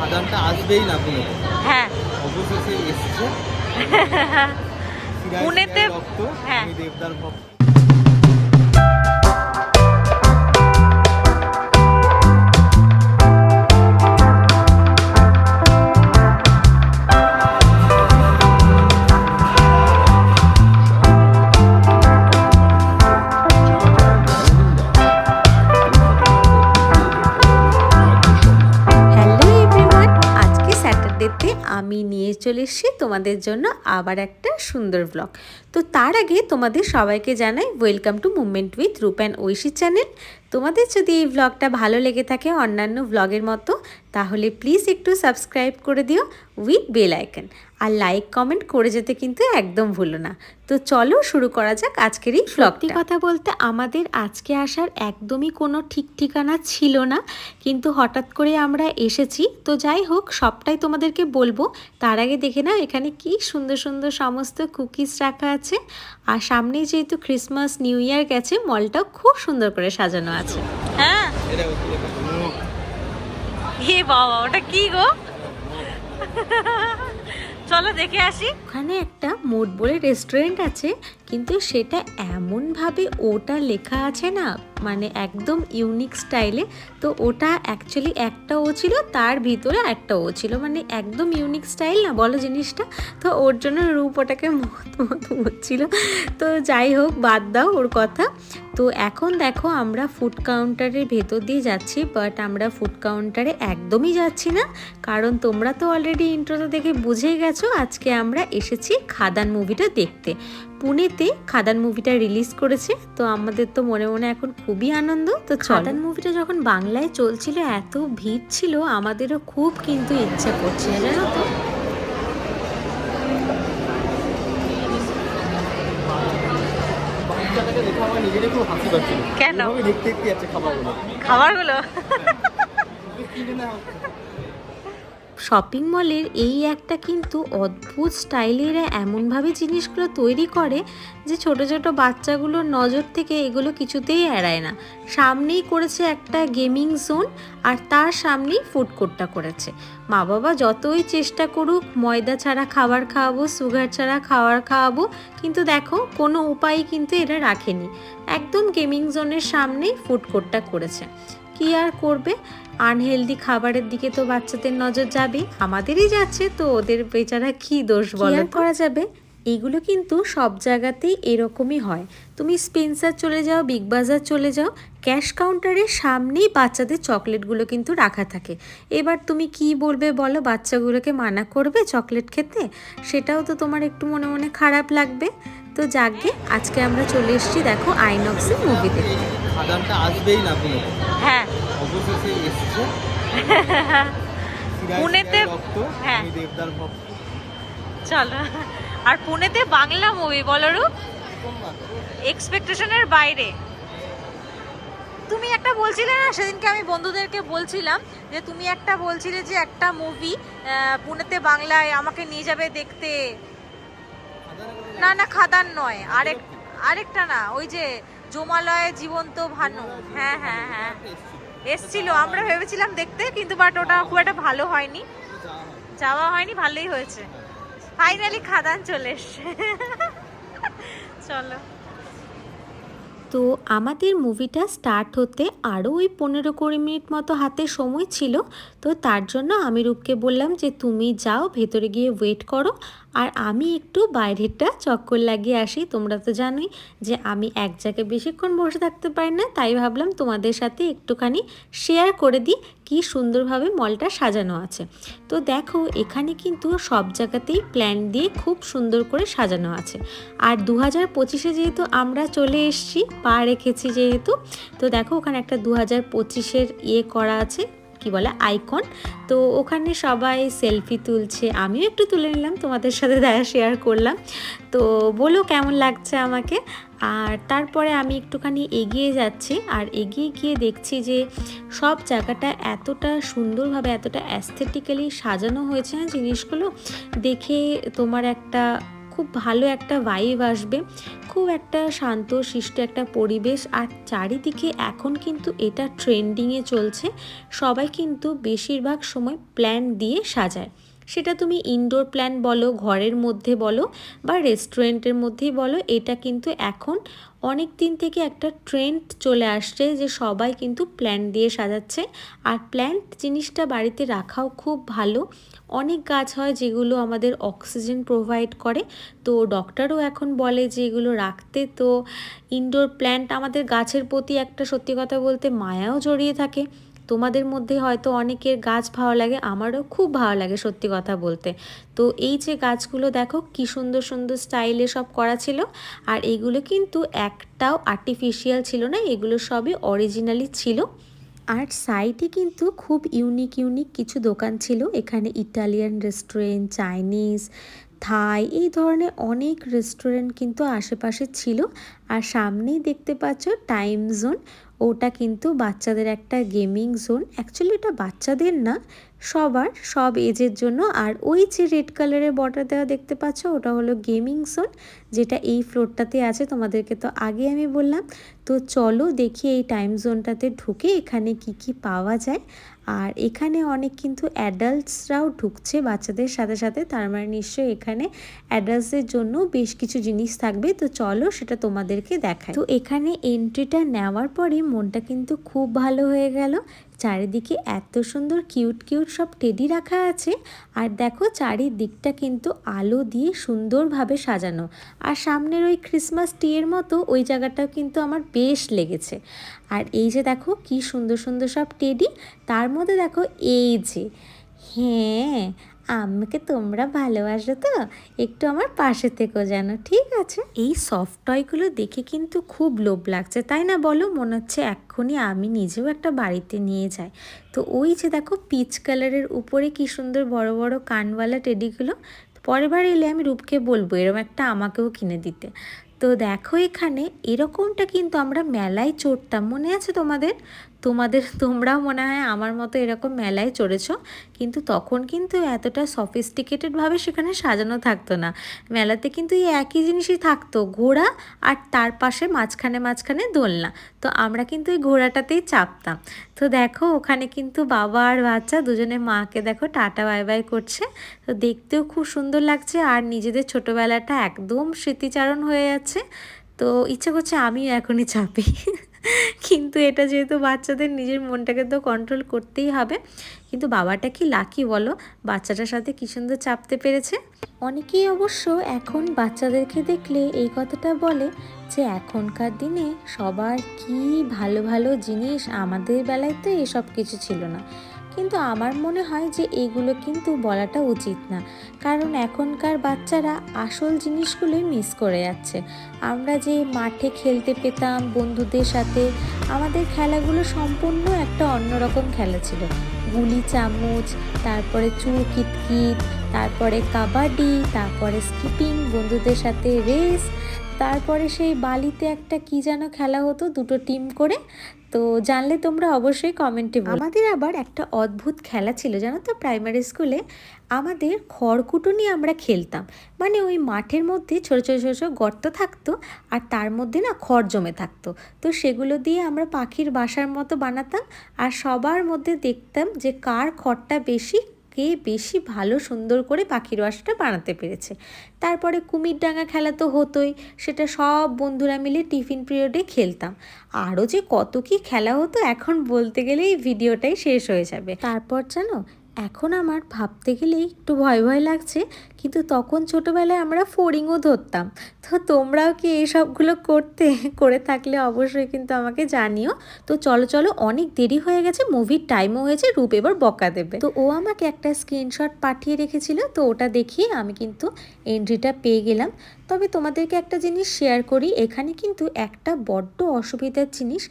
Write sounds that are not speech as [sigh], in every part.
খাদানটা আসবেই না পুনে। হ্যাঁ। অবশেষে এসছে। [laughs] পুনেতে- রক্ত হ্যাঁ। দেবদার ভক্ত। চলে এসেছি তোমাদের জন্য আবার একটা সুন্দর ব্লগ তো তার আগে তোমাদের সবাইকে জানাই welcome to movement with Roop and Aishi channel তোমাদের যদি এই ব্লগটা ভালো লেগে থাকে অন্যান্য ব্লগের মতো তাহলে প্লিজ একটু সাবস্ক্রাইব করে দিও উইথ বেল আইকন আর লাইক কমেন্ট করে যেতে কিন্তু একদম ভুলো না। তো চলো শুরু করা যাক আজকের এই ব্লগটি কথা বলতে আমাদের আজকে আসার একদমই কোনো ঠিক ঠিকানা ছিল না কিন্তু হঠাৎ করে আমরা এসেছি। তো যাই হোক সবটাই তোমাদেরকে বলব। তার আগে দেখে না এখানে কি সুন্দর সুন্দর সমস্ত কুকিজ রাখা আছে। আর সামনেই যেহেতু ক্রিসমাস নিউ ইয়ার গেছে মলটাও খুব সুন্দর করে সাজানো আছে। হ্যাঁ। বাবা ওটা কি গো? চলো দেখে আসি। ওখানে একটা মোট বলে রেস্টুরেন্ট আছে। কিন্তু সেটা এমনভাবে ওটা লেখা আছে না মানে একদম ইউনিক স্টাইলে তো ওটা অ্যাকচুয়ালি একটা ও ছিল, তার ভিতরে একটা ও ছিল মানে একদম ইউনিক স্টাইল না বলো জিনিসটা, তো ওর জন্য রূপ ওটাকে মত মত হচ্ছিল তো যাই হোক, বাদ দাও ওর কথা। তো এখন দেখো আমরা ফুড কাউন্টারের ভেতর দিয়ে যাচ্ছি বাট আমরা ফুড কাউন্টারে একদমই যাচ্ছি না, কারণ তোমরা তো অলরেডি ইন্ট্রোতে দেখে বুঝেই গেছো, আজকে আমরা এসেছি খাদান মুভিটা দেখতে। পুনেতে খাদান মুভিটা রিলিজ করেছে তো আমাদের তো মনে মনে এখন খুবই আনন্দ তো খাদান মুভিটা যখন বাংলায় চলছিল এত ভিড় ছিল আমাদেরও খুব কিন্তু ইচ্ছে করছিল জানো তো? কেন? দেখতে দেখতে খাবারগুলো। খাবারগুলো? না শপিং মলের এই একটা কিন্তু অদ্ভুত স্টাইলে এরা এমনভাবে জিনিসগুলো তৈরি করে যে ছোট ছোট বাচ্চাগুলোর নজর থেকে এগুলো কিছুতেই এড়ায় না। সামনেই করেছে একটা গেমিং জোন আর তার সামনেই ফুড কোর্টটা করেছে। মা বাবা যতই চেষ্টা করুক, ময়দা ছাড়া খাবার খাওয়াবো সুগার ছাড়া খাবার খাওয়াবো, কিন্তু দেখো কোনো উপায় কিন্তু এরা রাখেনি। একদম গেমিং জোনের সামনেই ফুড কোর্টটা করেছে। কি আর করবে? আনহেলদি খাবারের দিকে তো বাচ্চাদের নজর যাবে আমাদেরই যাচ্ছে তো ওদের বেচারা কি দোষ বলো করা যাবে? এগুলো কিন্তু সব জায়গাতেই এরকমই হয়। তুমি স্পেন্সার চলে যাও বিগ বাজার চলে যাও ক্যাশ কাউন্টারের সামনেই বাচ্চাদের চকলেটগুলো কিন্তু রাখা থাকে। এবার তুমি কি বলবে বলো? বাচ্চাগুলোকে মানা করবে চকলেট খেতে? সেটাও তো তোমার একটু মনে মনে খারাপ লাগবে। তো যাকে আজকে আমরা চলে এসেছি দেখো আইনক্সে মুভি দেখতে আসবেই না হ্যাঁ। অবশেষে এসছে। [laughs] পুনেতে- হ্যাঁ। দেবদার ভক্ত। চলো। আর পুনেতে বাংলা মুভি বলো রূপ। এক্সপেকটেশনের বাইরে। তুমি একটা বলছিলে না সেদিনকে আমি বন্ধুদেরকে বলছিলাম যে তুমি একটা বলছিলে যে একটা মুভি পুনেতে বাংলায় আমাকে নিয়ে যাবে দেখতে। না না খাদান নয়। আরেক আরেকটা না ওই যে জমালয়ে জীবন্ত ভানু। হ্যাঁ হ্যাঁ হ্যাঁ। এসছিল, আমরা ভেবেছিলাম দেখতে, কিন্তু বাট ওটা খুব একটা ভালো হয়নি। যাওয়া হয়নি, ভালোই হয়েছে। ফাইনালি খাদান চলে এসছে। [laughs] চলো। তো আমাদের মুভিটা স্টার্ট হতে আরও ওই পনেরো কুড়ি মিনিট মতো হাতে সময় ছিল। তো তার জন্য আমি রূপকে বললাম যে, তুমি যাও, ভেতরে গিয়ে ওয়েট করো। আর আমি একটু বাইরেরটা চক্কর লাগিয়ে আসি। তোমরা তো জানোই যে, আমি এক জায়গায় বেশিক্ষণ বসে থাকতে পারি না। তাই ভাবলাম তোমাদের সাথে একটুখানি শেয়ার করে দিই। কি সুন্দরভাবে মলটা সাজানো আছে। তো দেখো, এখানে কিন্তু সব জায়গাতেই প্ল্যান দিয়ে খুব সুন্দর করে সাজানো আছে। আর দু হাজার পঁচিশে যেহেতু আমরা চলে এসেছি, পা রেখেছি যেহেতু, তো দেখো ওখানে একটা দু হাজার পঁচিশের ইয়ে করা আছে, কি বলে, আইকন। তো ওখানে সবাই সেলফি তুলছে, আমিও একটু তুলে নিলাম, তোমাদের সাথে দেখা শেয়ার করলাম। তো বলো কেমন লাগছে আমাকে? আর তারপরে আমি একটুখানি এগিয়ে যাচ্ছি আর এগিয়ে গিয়ে দেখছি যে সব জায়গাটা এতটা সুন্দরভাবে, এতটা অ্যাস্থেটিক্যালি সাজানো হয়েছে না জিনিসগুলো। দেখে তোমার একটা খুব ভালো একটা ভাইব আসবে। খুব একটা শান্ত শিষ্ট একটা পরিবেশ। আর চারিদিকে এখন কিন্তু এটা ট্রেন্ডিংয়ে চলছে। সবাই কিন্তু বেশিরভাগ সময় প্ল্যান দিয়ে সাজায়। সেটা তুমি ইনডোর প্ল্যান বলো, ঘরের মধ্যে বলো বা রেস্টুরেন্টের মধ্যেই বলো, এটা কিন্তু এখন অনেক দিন থেকে একটা ট্রেন্ড চলে আসছে যে সবাই কিন্তু প্ল্যান দিয়ে সাজাচ্ছে। আর প্ল্যান্ট জিনিসটা বাড়িতে রাখাও খুব ভালো। অনেক গাছ হয় যেগুলো আমাদের অক্সিজেন প্রোভাইড করে। তো ডক্টরও এখন বলে যে এগুলো রাখতে। তো ইনডোর প্ল্যান্ট আমাদের গাছের প্রতি একটা সত্যি কথা বলতে মায়াও জড়িয়ে থাকে। তোমাদের মধ্যে হয়তো অনেকের গাছ ভালো লাগে, আমারও খুব ভালো লাগে সত্যি কথা বলতে। তো এই যে গাছগুলো দেখো, কি সুন্দর সুন্দর স্টাইলে সব করা ছিল। আর এগুলো কিন্তু একটাও আর্টিফিশিয়াল ছিল না, এগুলো সবই অরিজিনালি ছিল। আর সাইডে কিন্তু খুব ইউনিক ইউনিক কিছু দোকান ছিল। এখানে ইটালিয়ান রেস্টুরেন্ট চাইনিজ থাই এই ধরনের অনেক রেস্টুরেন্ট কিন্তু আশেপাশে ছিল। আর সামনেই দেখতে পাচ্ছ টাইম জোন ওটা কিন্তু বাচ্চাদের একটা গেমিং জোন। অ্যাকচুয়ালি এটা বাচ্চাদের না সবার সব এজের জন্য। আর ওই যে রেড কালারের বর্ডার দেওয়া দেখতে পাচ্ছ, ওটা হলো গেমিং জোন, যেটা এই ফ্লোরটাতে আছে। তোমাদেরকে তো আগে আমি বললাম। তো চলো দেখি এই টাইম জোনটাতে ঢুকে এখানে কি কি পাওয়া যায়। আর এখানে অনেক কিন্তু অ্যাডাল্টসরাও ঢুকছে বাচ্চাদের সাথে সাথে। তার মানে নিশ্চয়ই এখানে অ্যাডাল্টসদের জন্য বেশ কিছু জিনিস থাকবে। তো চলো সেটা তোমাদেরকে দেখায় তো এখানে এন্ট্রিটা নেওয়ার পরে মনটা কিন্তু খুব ভালো হয়ে গেল। চারিদিকে এত সুন্দর কিউট কিউট সব টেডি রাখা আছে। আর দেখো চারিদিকটা কিন্তু আলো দিয়ে সুন্দরভাবে সাজানো। আর সামনের ওই ক্রিসমাস ট্রিয়ের মতো ওই জায়গাটাও কিন্তু আমার বেশ লেগেছে। আর এই যে দেখো কি সুন্দর সুন্দর সব টেডি, তার মধ্যে দেখো এই যে হ্যাঁ আমাকে তোমরা ভালোবাসো তো? একটু আমার পাশে থেকেও যেন, ঠিক আছে? এই সফট টয়গুলো দেখে কিন্তু খুব লোভ লাগছে, তাই না বলো? মনে হচ্ছে এক্ষুনি আমি নিজেও একটা বাড়িতে নিয়ে যাই। তো ওই যে দেখো পিচ কালারের উপরে কি সুন্দর বড় বড় কানওয়ালা টেডিগুলো পরের বার এলে আমি রূপকে বলব এরকম একটা আমাকেও কিনে দিতে। তো দেখো এখানে এরকমটা কিন্তু আমরা মেলায় চড়তাম, মনে আছে তোমাদের? তোমাদের তোমরাও মনে হয় আমার মতো এরকম মেলায় চড়েছ। কিন্তু তখন কিন্তু এতটা সফিস্টিকেটেডভাবে সেখানে সাজানো থাকতো না। মেলাতে কিন্তু এই একই জিনিসই থাকতো, ঘোড়া আর তার পাশে মাঝখানে মাঝখানে দোলনা। তো আমরা কিন্তু এই ঘোড়াটাতেই চাপতাম। তো দেখো, ওখানে কিন্তু বাবা আর বাচ্চা দুজনে মাকে দেখো টাটা বাই বাই করছে। তো দেখতেও খুব সুন্দর লাগছে আর নিজেদের ছোটোবেলাটা একদম স্মৃতিচারণ হয়ে যাচ্ছে। তো ইচ্ছে করছে আমিও এখনই চাপি। [laughs] কিন্তু এটা যেহেতু বাচ্চাদের নিজের মনটাকে তো কন্ট্রোল করতেই হবে। কিন্তু বাবাটা কি লাকি বলো? বাচ্চাটার সাথে কী সুন্দর চাপতে পেরেছে? অনেকেই অবশ্য এখন বাচ্চাদেরকে দেখলে এই কথাটা বলে যে, এখনকার দিনে সবার কি ভালো ভালো জিনিস আমাদের বেলায় তো এসব কিছু ছিল না। কিন্তু আমার মনে হয় যে এগুলো কিন্তু বলাটা উচিত না। কারণ এখনকার বাচ্চারা আসল জিনিসগুলোই মিস করে যাচ্ছে। আমরা যে মাঠে খেলতে পেতাম বন্ধুদের সাথে, আমাদের খেলাগুলো সম্পূর্ণ একটা অন্যরকম খেলা ছিল। গুলি চামচ, তারপরে চুর কিতকিত, তারপরে কাবাডি, তারপরে স্কিপিং, বন্ধুদের সাথে রেস তারপরে সেই বালিতে একটা কি যেন খেলা হতো, দুটো টিম করে। তো জানলে তোমরা অবশ্যই কমেন্টে আমাদের আবার একটা অদ্ভুত খেলা ছিল, জানো তো? প্রাইমারি স্কুলে আমাদের খড়কুটো নিয়ে আমরা খেলতাম। মানে ওই মাঠের মধ্যে ছোটো ছোটো ছোটো ছোটো গর্ত থাকতো আর তার মধ্যে না খড় জমে থাকতো। তো সেগুলো দিয়ে আমরা পাখির বাসার মতো বানাতাম আর সবার মধ্যে দেখতাম যে কার খড়টা বেশি কে বেশি ভালো সুন্দর করে পাখির বাসাটা বানাতে পেরেছে। তারপরে কুমির ডাঙা খেলা তো হতোই, সেটা সব বন্ধুরা মিলে টিফিন পিরিয়ডে খেলতাম। আরও যে কত কি খেলা হতো, এখন বলতে গেলে এই ভিডিওটাই শেষ হয়ে যাবে। তারপর জানো এখন আমার ভাবতে গেলে একটু ভয় ভয় লাগছে, কিন্তু তখন ছোটোবেলায় আমরা ফোরিংও ধরতাম। তো তোমরাও কি এইসবগুলো করতে, করে থাকলে অবশ্যই কিন্তু আমাকে জানিও। তো চলো চলো, অনেক দেরি হয়ে গেছে মুভির টাইমও হয়েছে, রূপ এবার বকা দেবে। তো ও আমাকে একটা স্ক্রিনশট পাঠিয়ে রেখেছিল, তো ওটা দেখিয়ে আমি কিন্তু এন্ট্রিটা পেয়ে গেলাম। তবে তোমাদেরকে একটা জিনিস শেয়ার করি, এখানে কিন্তু একটা বড্ড অসুবিধার জিনিস,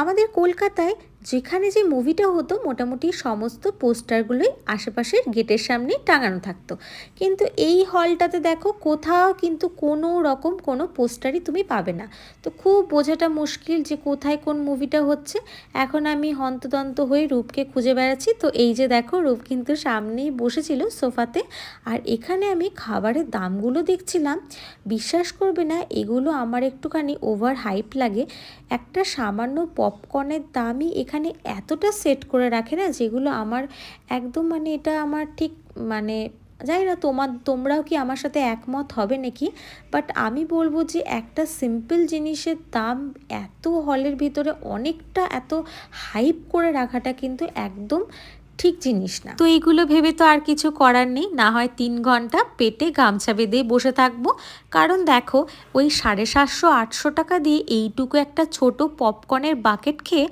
আমাদের কলকাতায় যেখানে যে মুভিটা হতো, মোটামুটি সমস্ত পোস্টারগুলোই আশেপাশের গেটের সামনেই টাঙানো থাকতো। কিন্তু এই হলটাতে দেখো, কোথাও কিন্তু কোনো রকম কোনো পোস্টারই তুমি পাবে না। তো খুব বোঝাটা মুশকিল যে কোথায় কোন মুভিটা হচ্ছে। এখন আমি হন্তদন্ত হয়ে রূপকে খুঁজে বেড়াচ্ছি। তো এই যে দেখো, রূপ কিন্তু সামনেই বসেছিল সোফাতে। আর এখানে আমি খাবারের দামগুলো দেখছিলাম। বিশ্বাস করবে না, এগুলো আমার একটুখানি ওভার হাইপ লাগে। একটা সামান্য পপকর্নের দামই এখানে এতটা সেট করে রাখে না যেগুলো আমার একদম মানে এটা আমার ঠিক মানে জানি না তোমার, তোমরাও কি আমার সাথে একমত হবে নাকি? বাট আমি বলব যে একটা সিম্পল জিনিসের দাম এত হলের ভিতরে অনেকটা এত হাইপ করে রাখাটা কিন্তু একদম ঠিক জিনিস না। তো এইগুলো ভেবে তো আর কিছু করার নেই। না হয় তিন ঘণ্টা পেটে গামছা বেঁধে বসে থাকব। কারণ দেখো, ওই সাড়ে সাতশো, আটশো টাকা দিয়ে এইটুকু একটা ছোট পপকর্নের বাকেট খেয়ে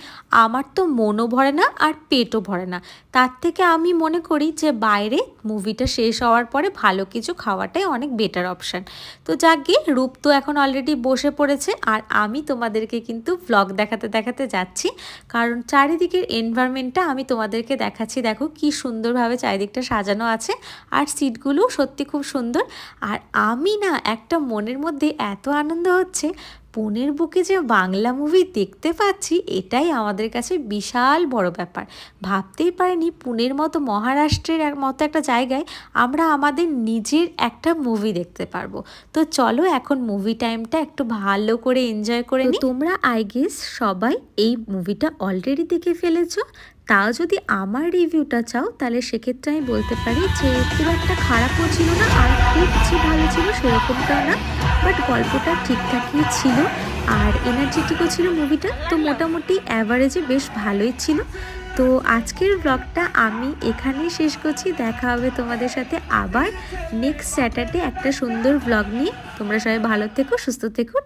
আমার তো মনও ভরে না আর পেটও ভরে না। তার থেকে আমি মনে করি যে বাইরে মুভিটা শেষ হওয়ার পরে ভালো কিছু খাওয়াটাই অনেক বেটার অপশান তো যাক গিয়ে রূপ তো এখন অলরেডি বসে পড়েছে। আর আমি তোমাদেরকে কিন্তু ভ্লগ দেখাতে দেখাতে যাচ্ছি। কারণ চারিদিকের এনভায়রনমেন্টটা আমি তোমাদেরকে দেখাচ্ছি দেখো কি সুন্দরভাবে চারিদিকটা সাজানো আছে। আর সিটগুলো সত্যি খুব সুন্দর। আর আমি না একটা মনের মধ্যে এত আনন্দ হচ্ছে পুনের বুকে যে বাংলা মুভি দেখতে পাচ্ছি এটাই আমাদের কাছে বিশাল বড় ব্যাপার। ভাবতেই পারিনি পুনের মতো মহারাষ্ট্রের মতো একটা জায়গায় আমরা আমাদের নিজের একটা মুভি দেখতে পারব। তো চলো এখন মুভি টাইমটা একটু ভালো করে এনজয় করে তোমরা আই গেস সবাই এই মুভিটা অলরেডি দেখে ফেলেছো। তাও যদি আমার রিভিউটা চাও তাহলে সেক্ষেত্রে আমি বলতে পারি যে খুব একটা খারাপও ছিল না আর খুব যে ভালো ছিল সেরকমটাও না। বাট গল্পটা ঠিকঠাকই ছিল আর এনার্জেটিকও ছিল মুভিটা তো মোটামুটি অ্যাভারেজে বেশ ভালোই ছিল। তো আজকের ব্লগটা আমি এখানেই শেষ করছি। দেখা হবে তোমাদের সাথে আবার নেক্সট স্যাটারডে একটা সুন্দর ব্লগ নিয়ে। তোমরা সবাই ভালো থেকো, সুস্থ থেকো।